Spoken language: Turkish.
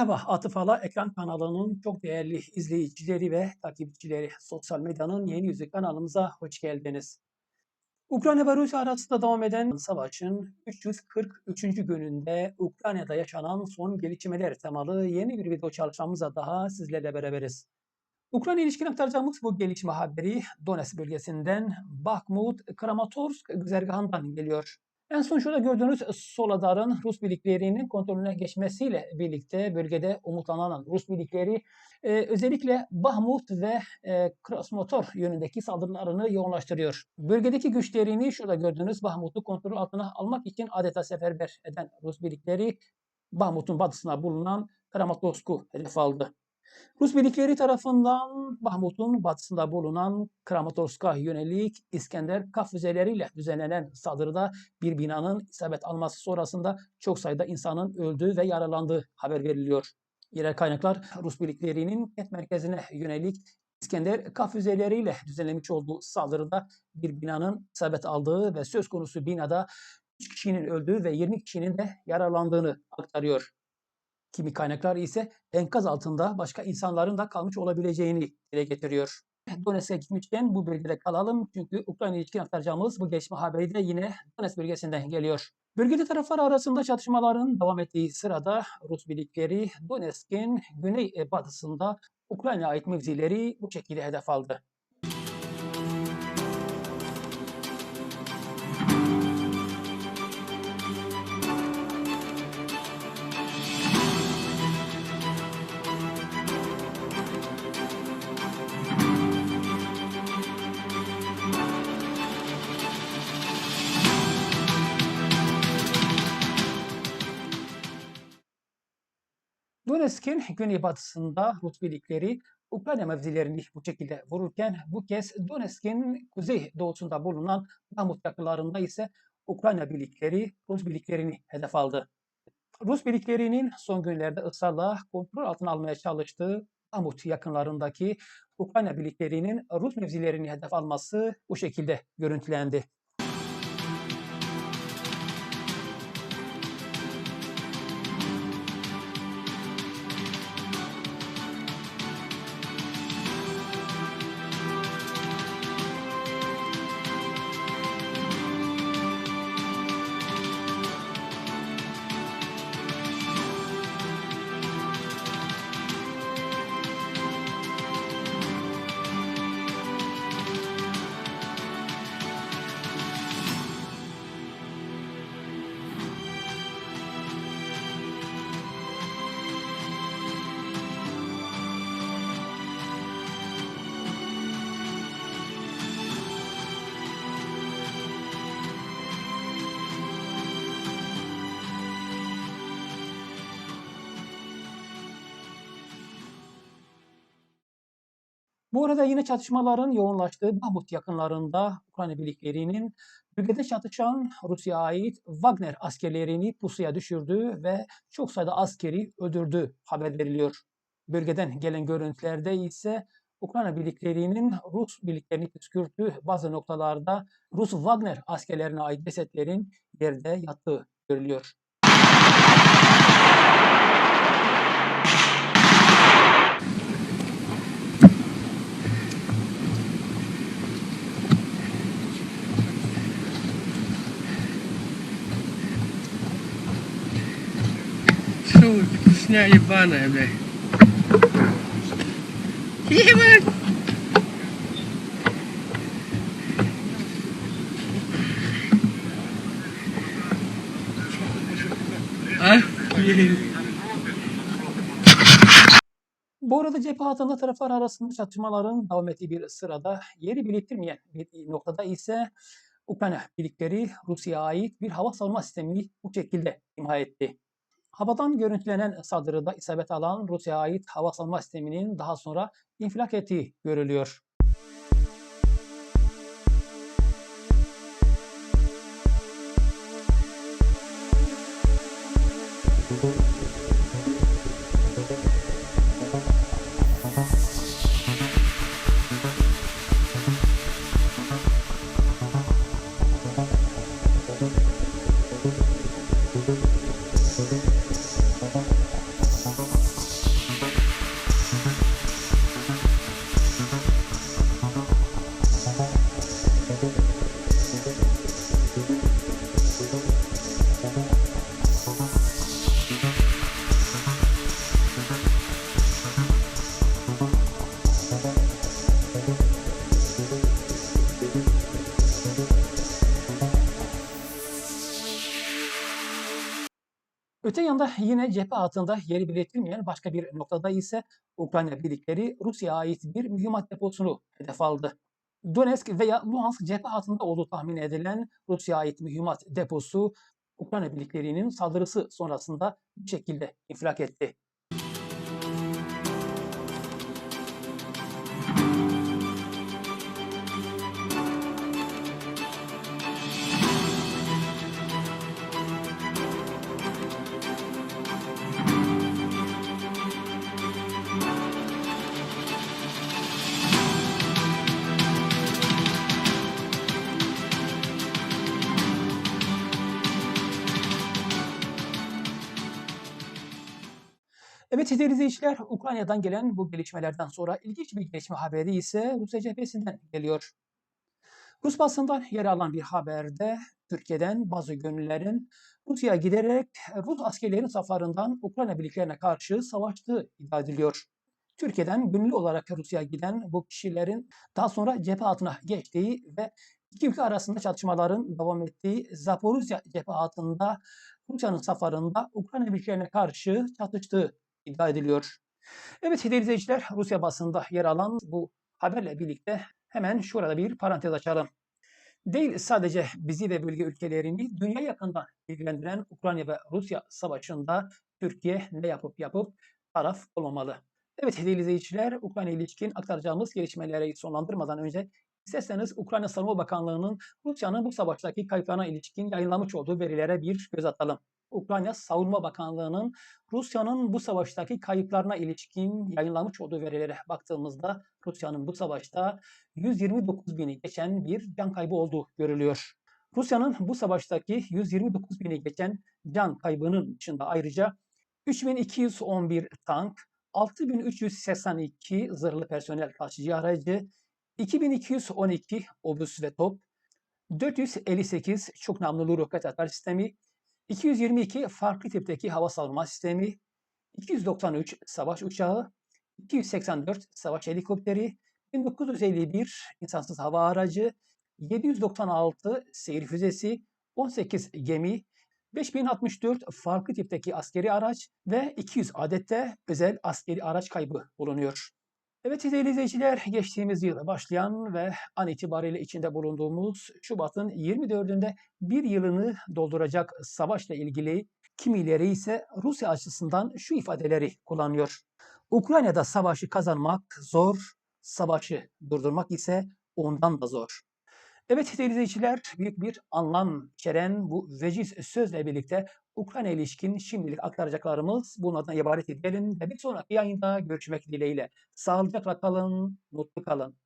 Merhaba, Atıf Ala Ekran kanalının çok değerli izleyicileri ve takipçileri. Sosyal medyanın yeni yüzü kanalımıza hoş geldiniz. Ukrayna ve Rusya arasında devam eden savaşın 343. gününde Ukrayna'da yaşanan son gelişmeler temalı yeni bir video çalışmamıza daha sizlerle beraberiz. Ukrayna ilişkin aktaracağımız bu gelişme haberi Donetsk bölgesinden Bakhmut, Kramatorsk güzergahından geliyor. En son şurada gördüğünüz Soledar'ın Rus birliklerinin kontrolüne geçmesiyle birlikte bölgede umutlanan Rus birlikleri e, özellikle Bahmut ve e, Krasnotor yönündeki saldırılarını yoğunlaştırıyor. Bölgedeki güçlerini şurada gördüğünüz Bahmut'u kontrol altına almak için adeta seferber eden Rus birlikleri Bahmut'un batısına bulunan Kramatorsk'u hedef aldı. Rus birlikleri tarafından Bahmut'un batısında bulunan Kramatorsk'a yönelik İskender K füzeleriyle düzenlenen saldırıda bir binanın isabet alması sonrasında çok sayıda insanın öldüğü ve yaralandığı haber veriliyor. Yerel kaynaklar Rus birliklerinin kent merkezine yönelik İskender K füzeleriyle düzenlemiş olduğu saldırıda bir binanın isabet aldığı ve söz konusu binada 3 kişinin öldüğü ve 20 kişinin de yaralandığını aktarıyor. Kimi kaynaklar ise enkaz altında başka insanların da kalmış olabileceğini dile getiriyor. Donetsk'e gitmişken bu bölgede kalalım çünkü Ukrayna ilişkin aktaracağımız bu gelişme haberi de yine Donetsk bölgesinden geliyor. Bölgede taraflar arasında çatışmaların devam ettiği sırada Rus birlikleri Donetsk'in güney e, batısında Ukrayna'ya ait mevzileri bu şekilde hedef aldı. Donetsk'in güneybatısında Rus birlikleri Ukrayna mevzilerini bu şekilde vururken bu kez Donetsk'in kuzey doğusunda bulunan Bahmut yakınlarında ise Ukrayna birlikleri Rus birliklerini hedef aldı. Rus birliklerinin son günlerde ısrarla kontrol altına almaya çalıştığı Bahmut yakınlarındaki Ukrayna birliklerinin Rus mevzilerini hedef alması bu şekilde görüntülendi. Bu arada yine çatışmaların yoğunlaştığı Bahmut yakınlarında Ukrayna birliklerinin bölgede çatışan Rusya'ya ait Wagner askerlerini pusuya düşürdüğü ve çok sayıda askeri öldürdüğü haber veriliyor. Bölgeden gelen görüntülerde ise Ukrayna birliklerinin Rus birliklerini püskürttüğü bazı noktalarda Rus Wagner askerlerine ait cesetlerin yerde yattığı görülüyor. Isna Ivana bile. Ivan! Bu arada cephe hattında taraflar arasında çatışmaların devam ettiği bir sırada yeri biriktirmeyen bir noktada ise Ukrayna birlikleri Rusya'ya ait bir hava savunma sistemini bu şekilde imha etti. Havadan görüntülenen saldırıda isabet alan Rusya'ya ait hava savunma sisteminin daha sonra infilak ettiği görülüyor. Öte yanda yine cephe altında yeri belirtilmeyen başka bir noktada ise Ukrayna birlikleri Rusya'ya ait bir mühimmat deposunu hedef aldı. Donetsk veya Luhansk cephe altında olduğu tahmin edilen Rusya'ya ait mühimmat deposu Ukrayna birliklerinin saldırısı sonrasında bir şekilde infilak etti. Evet izleyiciler, Ukrayna'dan gelen bu gelişmelerden sonra ilginç bir gelişme haberi ise Rusya cephesinden geliyor. Rus basından yer alan bir haberde Türkiye'den bazı gönüllülerin Rusya'ya giderek Rus askerlerin saflarından Ukrayna birliklerine karşı savaştığı iddia ediliyor. Türkiye'den gönüllü olarak Rusya'ya giden bu kişilerin daha sonra cephe altına geçtiği ve iki ülke arasında çatışmaların devam ettiği Zaporuzya cephe altında Rusya'nın saflarında Ukrayna birliklerine karşı çatıştığı iddia ediliyor. Evet değerli izleyiciler Rusya basında yer alan bu haberle birlikte hemen şurada bir parantez açalım. Değil sadece bizi ve bölge ülkelerini dünya yakından ilgilendiren Ukrayna ve Rusya savaşında Türkiye ne yapıp yapıp taraf olmamalı. Evet değerli izleyiciler Ukrayna ilişkin aktaracağımız gelişmeleri sonlandırmadan önce isterseniz Ukrayna Savunma Bakanlığı'nın Rusya'nın bu savaştaki kayıplarına ilişkin yayınlamış olduğu verilere bir göz atalım. Ukrayna Savunma Bakanlığı'nın Rusya'nın bu savaştaki kayıplarına ilişkin yayınlamış olduğu verilere baktığımızda Rusya'nın bu savaşta 129 bini geçen bir can kaybı olduğu görülüyor. Rusya'nın bu savaştaki 129 bini geçen can kaybının dışında ayrıca 3211 tank, 6382 zırhlı personel taşıyıcı aracı, 2212 obüs ve top, 458 çok namlulu roket atar sistemi, 222 farklı tipteki hava savunma sistemi, 293 savaş uçağı, 284 savaş helikopteri, 1951 insansız hava aracı, 796 seyir füzesi, 18 gemi, 5064 farklı tipteki askeri araç ve 200 adette özel askeri araç kaybı bulunuyor. Evet değerli izleyiciler, geçtiğimiz yıl başlayan ve an itibariyle içinde bulunduğumuz Şubat'ın 24'ünde bir yılını dolduracak savaşla ilgili kimileri ise Rusya açısından şu ifadeleri kullanıyor. Ukrayna'da savaşı kazanmak zor, savaşı durdurmak ise ondan da zor. Evet değerli izleyiciler, büyük bir anlam içeren bu veciz sözle birlikte Ukrayna ilişkin şimdilik aktaracaklarımız bunlardan ibaret edelim ve bir sonraki yayında görüşmek dileğiyle. Sağlıcakla kalın, mutlu kalın.